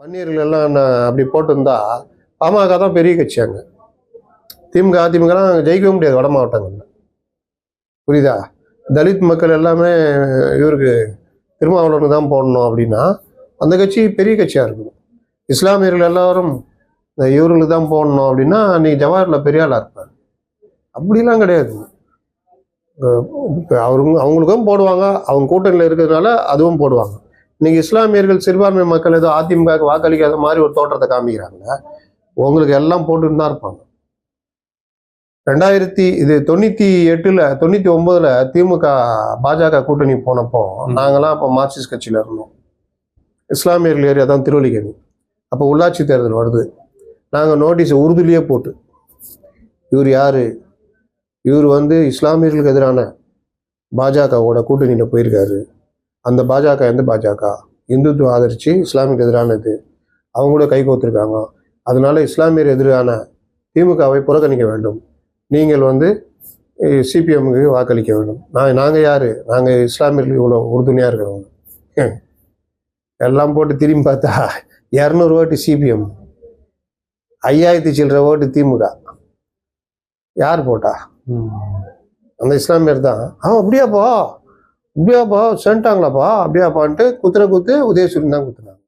பன்னீர்கள் எல்லாம் நான் அப்படி போட்டிருந்தா பாமக தான் பெரிய கட்சி அங்கே. திமுக அதிமுகலாம் அங்கே ஜெயிக்கவே முடியாது வட மாவட்டங்களில். புரியுதா? தலித் மக்கள் எல்லாமே இவருக்கு திருமாவளவனுக்கு தான் போடணும் அப்படின்னா அந்த கட்சி பெரிய கட்சியாக இருக்கும் இஸ்லாமியர்கள் எல்லாரும் இந்த இவர்களுக்கு தான் போடணும் அப்படின்னா அன்றைக்கி ஜவஹர்லால் பெரியாளாக இருப்பார். அப்படிலாம் கிடையாது. அவருங்க அவங்களுக்கும் போடுவாங்க. அவங்க கூட்டணியில் இருக்கிறதுனால அதுவும் போடுவாங்க. இன்னைக்கு இஸ்லாமியர்கள் சிறுபான்மை மக்கள் ஏதோ அதிமுக வாக்களிக்காத மாதிரி ஒரு தோற்றத்தை காமிக்கிறாங்க. உங்களுக்கு எல்லாம் போட்டுன்னு தான் இருப்பாங்க. ரெண்டாயிரத்தி இது தொண்ணூத்தி எட்டுல தொண்ணூத்தி ஒன்பதுல திமுக பாஜக கூட்டணி போனப்போ நாங்கெல்லாம் அப்போ மார்க்சிஸ்ட் கட்சியில இருந்தோம். இஸ்லாமியர்கள் ஏரியா தான் திருவல்லிக்கேணி. அப்போ உள்ளாட்சி தேர்தல் வருது. நாங்கள் நோட்டீஸ் உறுதிலேயே போட்டு. இவர் யாரு? இவர் வந்து இஸ்லாமியர்களுக்கு எதிரான பாஜகவோட கூட்டணியில் போயிருக்காரு. அந்த பாஜக எந்த பாஜக? இந்துத்துவ ஆதரித்து இஸ்லாமிற்கு எதிரானது அவங்க கூட கை கோத்துருக்காங்க அதனால இஸ்லாமியர் எதிரான திமுகவை புறக்கணிக்க வேண்டும். நீங்கள் வந்து சிபிஎம்க்கு வாக்களிக்க வேண்டும். நான் நாங்கள் யார்? நாங்கள் இஸ்லாமியர்கள் இவ்வளோ உறுதுணையாக இருக்கிறவங்க. எல்லாம் போட்டு திரும்பி பார்த்தா இரநூறு ஓட்டு சிபிஎம். ஐயாயிரத்தி சில்லற ஓட்டு திமுக. யார் போட்டா? அந்த இஸ்லாமியர் தான். ஆ அப்படியாப்பா? அப்படியாப்பா சென்ட்டாங்களாப்பா? அப்படியாப்பான்ட்டு குத்துற குத்து உதயசூரியன் தான் குத்துனாங்க.